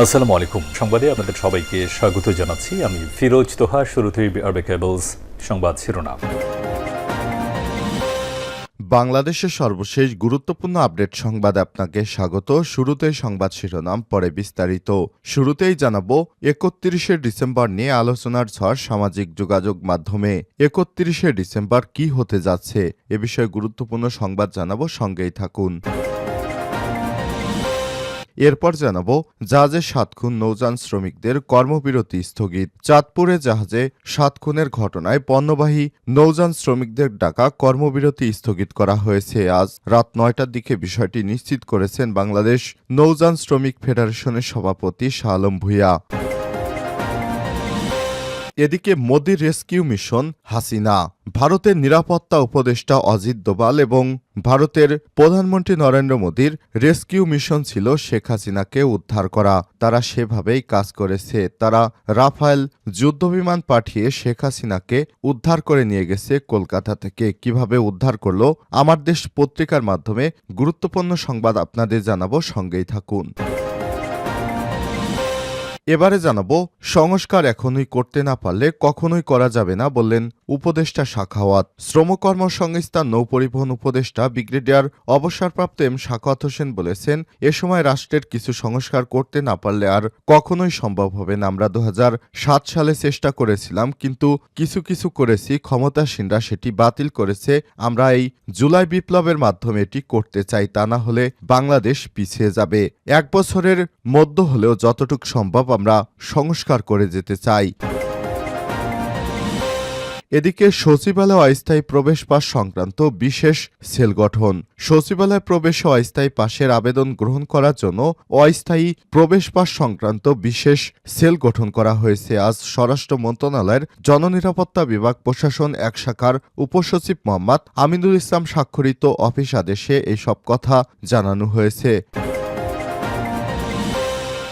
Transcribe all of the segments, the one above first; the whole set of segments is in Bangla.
আসসালামু আলাইকুম। সংবাদে আপনাদের সবাইকে স্বাগত জানাচ্ছি। আমি ফিরোজ তোহা, শুরুতেই আরবে কেবলস সংবাদ শিরোনাম। বাংলাদেশের সর্বশেষ গুরুত্বপূর্ণ আপডেট সংবাদ আপনাকে স্বাগত। শুরুতে সংবাদ শিরোনাম, পরে বিস্তারিত। শুরুতেই জানাব, একত্রিশে ডিসেম্বর নিয়ে আলোচনার ঝড় সামাজিক যোগাযোগ মাধ্যমে। একত্রিশে ডিসেম্বর কি হতে যাচ্ছে? এ বিষয়ে গুরুত্বপূর্ণ সংবাদ জানাব, সঙ্গেই থাকুন। এরপর জানাব জাহাজে সাত খুন নৌযান শ্রমিকদের কর্মবিরতি স্থগিত। চাঁদপুরে জাহাজে সাত খুনের ঘটনায় পণ্যবাহী নৌযান শ্রমিকদের ডাকা কর্মবিরতি স্থগিত করা হয়েছে। আজ রাত নয়টার দিকে বিষয়টি নিশ্চিত করেছেন বাংলাদেশ নৌযান শ্রমিক ফেডারেশনের সভাপতি শাহ আলম ভূঁইয়া। এদিকে মোদির রেস্কিউ মিশন হাসিনা, ভারতের নিরাপত্তা উপদেষ্টা অজিত দোবাল এবং ভারতের প্রধানমন্ত্রী নরেন্দ্র মোদীর রেস্কিউ মিশন ছিল শেখ হাসিনাকে উদ্ধার করা। তারা সেভাবেই কাজ করেছে। তারা রাফায়েল যুদ্ধবিমান পাঠিয়ে শেখ হাসিনাকে উদ্ধার করে নিয়ে গেছে কলকাতা থেকে। কীভাবে উদ্ধার করল? আমার দেশ পত্রিকার মাধ্যমে। গুরুত্বপূর্ণ সংবাদ আপনাদের জানাব। সঙ্গেই থাকুন। এবারে জানাব, সংস্কার এখনই করতে না পারলে কখনোই করা যাবে না বললেন উপদেষ্টা শাখাওয়াত। শ্রমকর্ম সংস্থার নৌ পরিবহন উপদেষ্টা, ব্রিগেডিয়ার অবসরপ্রাপ্ত এম শাখাওয়াত হোসেন বলেছেন, এ সময় রাষ্ট্রের কিছু সংস্কার করতে না পারলে আর কখনোই সম্ভব হবে না। আমরা দু হাজার সাত সালে চেষ্টা করেছিলাম, কিন্তু কিছু কিছু করেছি, ক্ষমতাসীনরা সেটি বাতিল করেছে। আমরা এই জুলাই বিপ্লবের মাধ্যমে এটি করতে চাই, তা না হলে বাংলাদেশ পিছিয়ে যাবে। এক বছরের মধ্য হলেও যতটুকু সম্ভব আমরা সংস্কার করে যেতে চাই। এদিকে সচিবালয় অস্থায়ী প্রবেশ পাস সংক্রান্ত বিশেষ সেল গঠন। সচিবালয় প্রবেশ অস্থায়ী পাশের আবেদন গ্রহণ করার জন্য অস্থায়ী প্রবেশ পাস সংক্রান্ত বিশেষ সেল গঠন করা হয়েছে। আজ স্বরাষ্ট্র মন্ত্রণালয়ের জননিরাপত্তা বিভাগ প্রশাসন এক শাখার উপসচিব মোহাম্মদ আমিনুল ইসলাম স্বাক্ষরিত অফিস আদেশে এইসব কথা জানানো হয়েছে।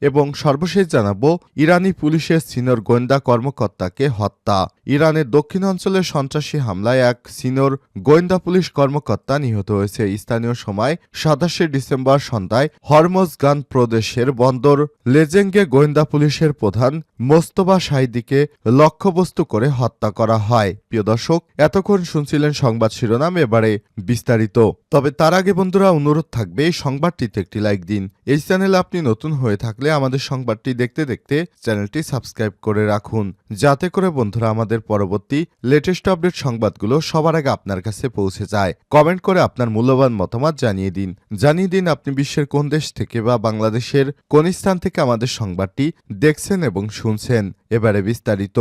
এবং সর্বশেষ জানাব, ইরানি পুলিশের সিনিয়র গোয়েন্দা কর্মকর্তাকে হত্যা। ইরানের দক্ষিণাঞ্চলের সন্ত্রাসী হামলায় এক সিনিয়র গোয়েন্দা পুলিশ কর্মকর্তা নিহত হয়েছে। স্থানীয় সময় সাতাশে ডিসেম্বর সন্ধ্যায় হরমজগান প্রদেশের বন্দর লেজেঙ্গে গোয়েন্দা পুলিশের প্রধান মোস্তবা সাইদিকে লক্ষ্যবস্তু করে হত্যা করা হয়। প্রিয় দর্শক, এতক্ষণ শুনছিলেন সংবাদ শিরোনাম, এবারে বিস্তারিত। তবে তার আগে বন্ধুরা, অনুরোধ থাকবে এই সংবাদটিতে একটি লাইক দিন। এই চ্যানেলে আপনি নতুন হয়ে থাকলে আমাদের সংবাদটি দেখতে দেখতে চ্যানেলটি সাবস্ক্রাইব করে রাখুন। যাতে করে বন্ধুরা আমাদের পরবর্তী লেটেস্ট আপডেট সংবাদগুলো সবার আগে আপনার কাছে পৌঁছে যায়। কমেন্ট করে আপনার মূল্যবান মতামত জানিয়ে দিন। জানিয়ে দিন আপনি বিশ্বের কোন দেশ থেকে বা বাংলাদেশের কোন স্থান থেকে আমাদের সংবাদটি দেখছেন এবং শুনছেন। এবারে বিস্তারিত।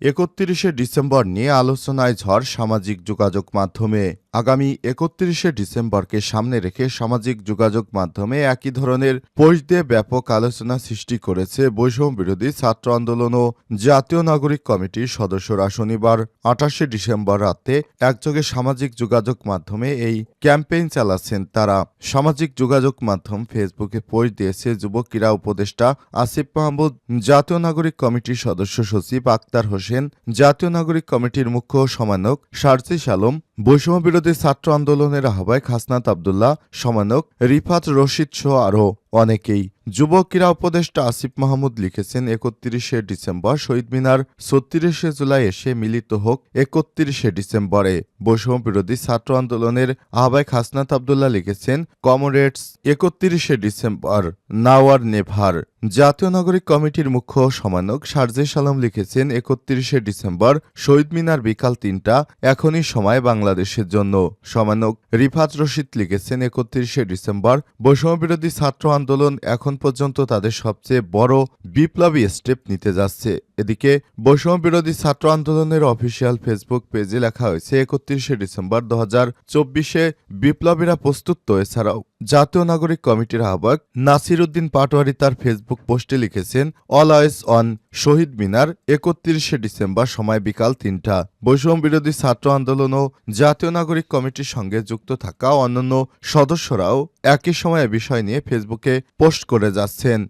একত্রিশে ডিসেম্বর নিয়ে আলোচনায় ঝড় সামাজিক যোগাযোগ মাধ্যমে। আগামী একত্রিশে ডিসেম্বরকে সামনে রেখে সামাজিক যোগাযোগ মাধ্যমে একই ধরনের পোস্ট দিয়ে ব্যাপক আলোচনা সৃষ্টি করেছে বৈষম্য বিরোধী ছাত্র আন্দোলন ও জাতীয় নাগরিক কমিটির সদস্যরা শনিবার, আঠাশে ডিসেম্বর রাতে একযোগে সামাজিক যোগাযোগ মাধ্যমে এই ক্যাম্পেইন চালাচ্ছেন তারা। সামাজিক যোগাযোগ মাধ্যম ফেসবুকে পোস্ট দিয়েছে যুব ক্রীড়া উপদেষ্টা আসিফ মাহমুদ, জাতীয় নাগরিক কমিটির সদস্য সচিব আক্তার হোসেন, জাতীয় নাগরিক কমিটির মুখ্য সমানক সার্জিস আলম, বৈষম্য বিরোধী ছাত্র আন্দোলনের আহ্বায়ক হাসনাত আবদুল্লাহ সমানক রিফাত রশিদ সহ আরও অনেকেই যুব ক্রীড়া উপদেষ্টা আসিফ মাহমুদ লিখেছেন, একত্রিশে ডিসেম্বর শহীদ মিনার, ছত্রিশে জুলাই এসে মিলিত হোক একত্রিশে ডিসেম্বরে। বৈষম্য বিরোধী ছাত্র আন্দোলনের আহ্বায়ক হাসনাত আবদুল্লাহ লিখেছেন, কমরেডস, একত্রিশে ডিসেম্বর নাওয়ার নেভার। জাতীয় নাগরিক কমিটির মুখ্য সমানক সার্জেস আলম লিখেছেন, একত্রিশে ডিসেম্বর, শহীদ মিনার বিকাল তিনটা, এখনই সময় বাংলাদেশের জন্য। সমানক রিফাত রশিদ লিখেছেন, একত্রিশে ডিসেম্বর, বৈষম্য বিরোধী ছাত্র আন্দোলন এখন পর্যন্ত তাদের সবচেয়ে বড় বিপ্লবী স্টেপ নিতে যাচ্ছে। এদিকে বৈষম্য বিরোধী ছাত্র আন্দোলনের অফিসিয়াল ফেসবুক পেজে লেখা হয়েছে, একত্রিশে ডিসেম্বর দু হাজার চব্বিশে বিপ্লবীরা প্রস্তুত এছাড়াও। জাতীয় নাগরিক কমিটির আহ্বায়ক নাসির উদ্দিন পাটোয়ারি তার ফেসবুক পোস্টে লিখেছেন, অল আইস অন শহীদ মিনার, একত্রিশে ডিসেম্বর সময় বিকাল তিনটা। বৈষম্য বিরোধী ছাত্র আন্দোলন ও জাতীয় নাগরিক কমিটির সঙ্গে যুক্ত থাকা অন্যান্য সদস্যরাও একই সময় বিষয় নিয়ে ফেসবুকে পোস্ট করে যাচ্ছেন।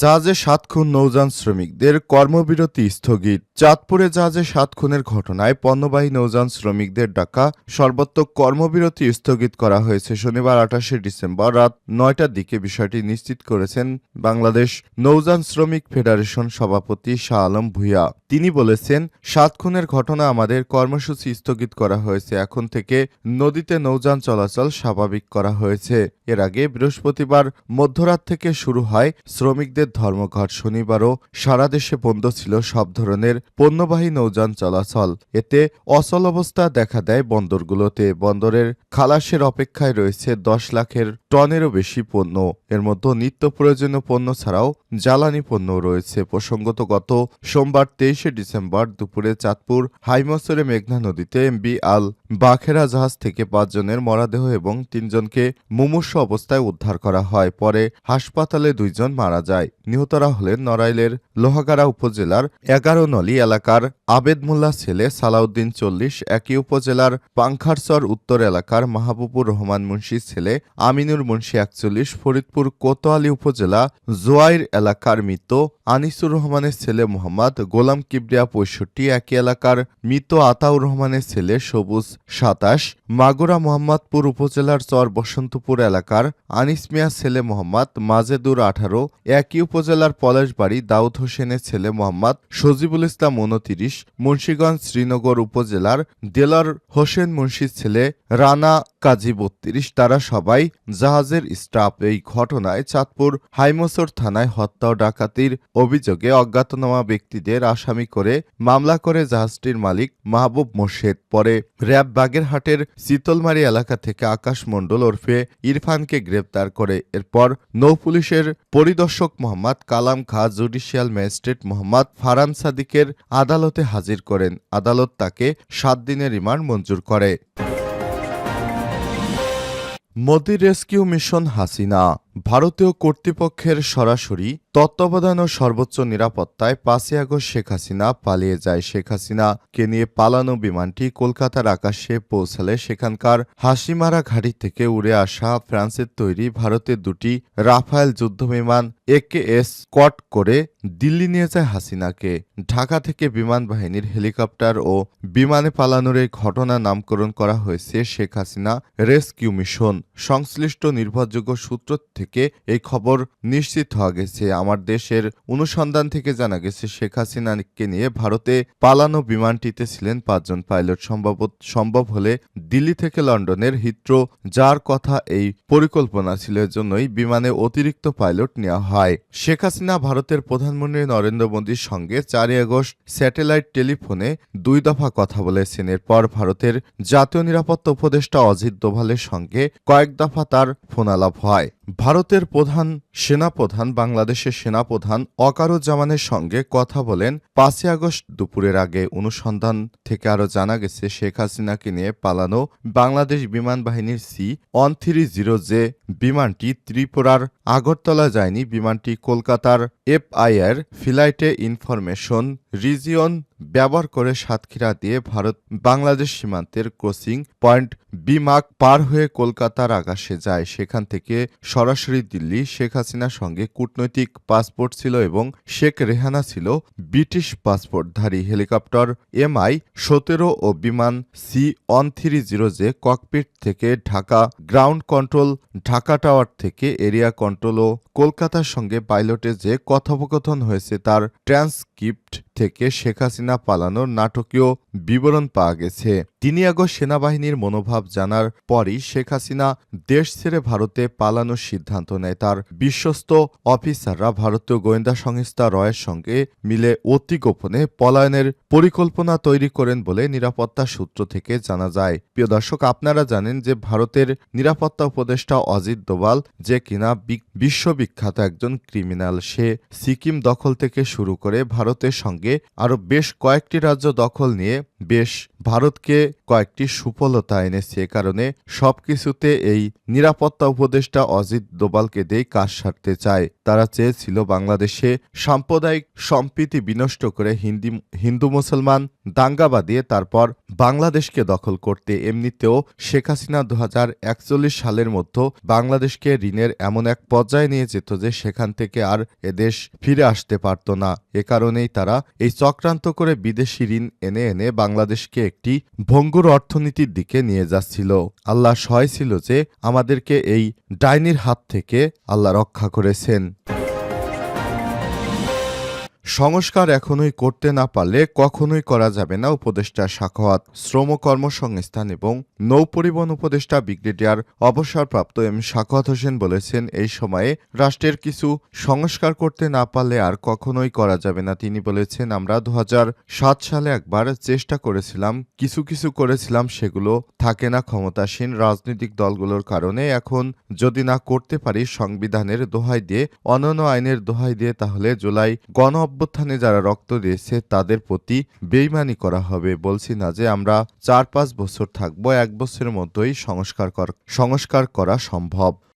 জাহাজে সাত খুন নৌযান শ্রমিকদের কর্মবিরতি স্থগিত। চাঁদপুরে জাহাজে সাত খুনের ঘটনায় পণ্যবাহী নৌযান শ্রমিকদের ডাকা, সর্বাত্মক কর্মবিরতি স্থগিত করা হয়েছে শনিবার আঠাশে ডিসেম্বর রাত নয়টার দিকে বিষয়টি নিশ্চিত করেছেন বাংলাদেশ নৌযান শ্রমিক ফেডারেশন সভাপতি শাহ আলম ভুইয়া। তিনি বলেছেন, সাত খুনের ঘটনা আমাদের কর্মসূচি স্থগিত করা হয়েছে। এখন থেকে নদীতে নৌযান চলাচল স্বাভাবিক করা হয়েছে। এর আগে বৃহস্পতিবার মধ্যরাত থেকে শুরু হয় শ্রমিকদের ধর্মঘট শনিবারও সারা দেশে বন্ধ ছিল সব ধরনের পণ্যবাহী নৌযান চলাচল। এতে অচল অবস্থা দেখা দেয় বন্দরগুলোতে। বন্দরের খালাসের অপেক্ষায় রয়েছে দশ লাখের টনেরও বেশি পণ্য। এর মধ্যে নিত্য প্রয়োজনীয় পণ্য ছাড়াও জ্বালানি পণ্য রয়েছে। প্রসঙ্গত গত সোমবার তেইশে ডিসেম্বর দুপুরে চাঁদপুর হাইমসরে মেঘনা নদীতে এমবি আল বাখেরা জাহাজ থেকে পাঁচজনের মরাদেহ এবং তিনজনকে মুমূর্ষ অবস্থায় উদ্ধার করা হয়। পরে হাসপাতালে দুইজন মারা যায়। নিহতরা হলেন নড়াইলের লোহাগাড়া উপজেলার এগারো নলি এলাকার আবেদ মোল্লা ছেলে সালাউদ্দিন চল্লিশ, একই উপজেলার পাংখারচর উত্তর এলাকার মাহবুবুর রহমান মুন্সির ছেলে আমিনুর মুন্সি একচল্লিশ, ফরিদপুর কোতোয়ালি উপজেলা জোয়াইর এলাকার মৃত আনিসুর রহমানের ছেলে মোহাম্মদ গোলাম কিবরিয়া পঁয়ষট্টি, একই এলাকার মৃত আতাউর রহমানের ছেলে সবুজ সাতাশ, মাগুরা মোহাম্মদপুর উপজেলার চর বসন্তপুর এলাকার আনিস মিয়া ছেলে মোহাম্মদ মাজেদুর আঠারো, একই উপজেলার পলাশবাড়ি দাউদ হোসেনের ছেলে মোহাম্মদ সজিবুল ইসলাম উনতিরিশ, মুন্সীগঞ্জ শ্রীনগর উপজেলার দেলার হোসেন মুন্সির ছেলে রানা কাজী বত্রিশ, তারা সবাই জাহাজের স্টাফ। এই ঘটনায় চাঁদপুর হাইমসর থানায় হত্যা ও ডাকাতির অভিযোগে অজ্ঞাতনামা ব্যক্তিদের আসামি করে মামলা করে জাহাজটির মালিক মাহবুব মোর্শেদ। পরে র্যাব বাগেরহাটের শীতলমারি এলাকা থেকে আকাশ মণ্ডল ওরফে ইরফানকে গ্রেপ্তার করে। এরপর নৌপুলিশের পরিদর্শক মোহাম্মদ কালাম খা জুডিশিয়াল ম্যাজিস্ট্রেট মোহাম্মদ ফারান সাদিকের আদালতে হাজির করেন। আদালত তাকে সাত দিনের রিমান্ড মঞ্জুর করে। মোদি রেস্কিউ মিশন হাসিনা ভারতীয় কর্তৃপক্ষের সরাসরি তত্ত্বাবধান ও সর্বোচ্চ নিরাপত্তায় পাঁচই আগস্ট শেখ হাসিনা পালিয়ে যায়। শেখ হাসিনাকে নিয়ে পালানো বিমানটি কলকাতার আকাশে পৌঁছালে সেখানকার হাসিমারা ঘাঁটি থেকে উড়ে আসা ফ্রান্সের তৈরি ভারতের দুটি রাফায়েল যুদ্ধবিমান একে এস কট করে দিল্লি নিয়ে যায় হাসিনাকে। ঢাকা থেকে বিমান বাহিনীর হেলিকপ্টার ও বিমানে পালানোর এই ঘটনা নামকরণ করা হয়েছে শেখ হাসিনা রেস্কিউ মিশন। সংশ্লিষ্ট নির্ভরযোগ্য সূত্র থেকে এই খবর নিশ্চিত হওয়া গেছে। আমার দেশের অনুসন্ধান থেকে জানা গেছে, শেখ হাসিনাকে নিয়ে ভারতে পালানো বিমানটিতে ছিলেন পাঁচজন পাইলট। সম্ভব সম্ভব হলে দিল্লি থেকে লন্ডনের হিথ্রো যার কথা এই পরিকল্পনা ছিল জন্যই বিমানে অতিরিক্ত পাইলট নেওয়া হয়। শেখ হাসিনা ভারতের প্রধানমন্ত্রী নরেন্দ্র মোদীর সঙ্গে চারই আগস্ট স্যাটেলাইট টেলিফোনে দুই দফা কথা বলেছেন। এরপর ভারতের জাতীয় নিরাপত্তা উপদেষ্টা অজিত দোভালের সঙ্গে কয়েক দফা তার ফোনালাপ হয়। ভারতের প্রধান সেনাপ্রধান, বাংলাদেশের সেনাপ্রধান অকারুজ্জামানের সঙ্গে কথা বলেন। পাঁচই আগস্ট দুপুরের আগে অনুসন্ধান থেকে আরও জানা গেছে, শেখ হাসিনাকে নিয়ে পালানো বাংলাদেশ বিমান বাহিনীর C one three zero J বিমানটি ত্রিপুরার আগরতলা যায়নি। বিমানটি কলকাতার এফআইআর ফ্লাইটে ইনফরমেশন রিজিয়ন ব্যবহার করে সাতক্ষীরা দিয়ে ভারত বাংলাদেশ সীমান্তের ক্রসিং পয়েন্ট বিমাক পার হয়ে কলকাতার আকাশে যায়। সেখান থেকে সরাসরি দিল্লি শেখ হাসিনার সঙ্গে কূটনৈতিক পাসপোর্ট ছিল এবং শেখ রেহানা ছিল ব্রিটিশ পাসপোর্টধারী। হেলিকপ্টার এমআই সতেরো ও বিমান C one three zero J cockpit থেকে Dhaka, ground control, Dhaka tower থেকে এরিয়া কন্ট্রোল ও কলকাতার সঙ্গে পাইলটে যে কথোপকথন হয়েছে তার ট্রান্সক্রিপ্ট থেকে শেখ হাসিনা পালানোর নাটকীয় বিবরণ পাওয়া গেছে। তিনি আগস্ট সেনাবাহিনীর মনোভাব জানার পরই শেখ হাসিনা দেশ ছেড়ে ভারতে পালানোর সিদ্ধান্ত নেয়। তার বিশ্বস্ত অফিসাররা ভারতীয় গোয়েন্দা সংস্থা রয়ের সঙ্গে মিলে অতি গোপনে পলায়নের পরিকল্পনা তৈরি করেন বলে নিরাপত্তা সূত্র থেকে জানা যায়। প্রিয় দর্শক, আপনারা জানেন যে ভারতের নিরাপত্তা উপদেষ্টা অজিত দোভাল যে কিনা বিশ্ববিখ্যাত একজন ক্রিমিনাল, সে সিকিম দখল থেকে শুরু করে ভারতের সঙ্গে আরও বেশ কয়েকটি রাজ্য দখল নিয়ে বেশ ভারতকে কয়েকটি সুফলতা এনেছে এ কারণে সবকিছুতে এই নিরাপত্তা উপদেষ্টা অজিত দোবালকে দিয়ে কাজ সারতে চায়। তারা চেয়েছিল বাংলাদেশে সাম্প্রদায়িক সম্প্রীতি বিনষ্ট করে হিন্দি, হিন্দু মুসলমান দাঙ্গা বাঁধিয়ে তারপর বাংলাদেশকে দখল করতে। এমনিতেও শেখ হাসিনা দু হাজার একচল্লিশ সালের মধ্যে বাংলাদেশকে ঋণের এমন এক পর্যায়ে নিয়ে যেত যে সেখান থেকে আর এদেশ ফিরে আসতে পারত না। এ কারণেই তারা এই চক্রান্ত করে বিদেশি ঋণ এনে এনে বাংলাদেশকে একটি ভঙ্গুর অর্থনীতির দিকে নিয়ে যাচ্ছিল। আল্লাহ সহায় ছিল যে আমাদেরকে এই ডাইনির হাত থেকে আল্লাহ রক্ষা করেছেন। সংস্কার এখনোই করতে না পারলে কখনোই করা যাবে না, উপদেষ্টা সাখাওয়াত। শ্রম কর্মসংস্থান এবং নৌপরিবহন উপদেষ্টা ব্রিগেডিয়ার অবসরপ্রাপ্ত এম সাখাওয়াত হোসেন বলেছেন, এই সময়ে রাষ্ট্রের কিছু সংস্কার করতে না পারলে আর কখনোই করা যাবে না। তিনি বলেছেন, আমরা দু সালে একবার চেষ্টা করেছিলাম, কিছু কিছু করেছিলাম, সেগুলো থাকে না ক্ষমতাসীন রাজনৈতিক দলগুলোর কারণে। এখন যদি না করতে পারি সংবিধানের দোহাই দিয়ে, অন্যান্য আইনের দোহাই দিয়ে, তাহলে জুলাই গণ অভ্যুত্থানে যারা রক্ত দিয়েছে, তাদের প্রতি বেইমানি করা হবে। বলছি না যে আমরা চার পাঁচ বছর থাকব, এক বছরের মধ্যেই সংস্কার কর- সংস্কার করা সম্ভব।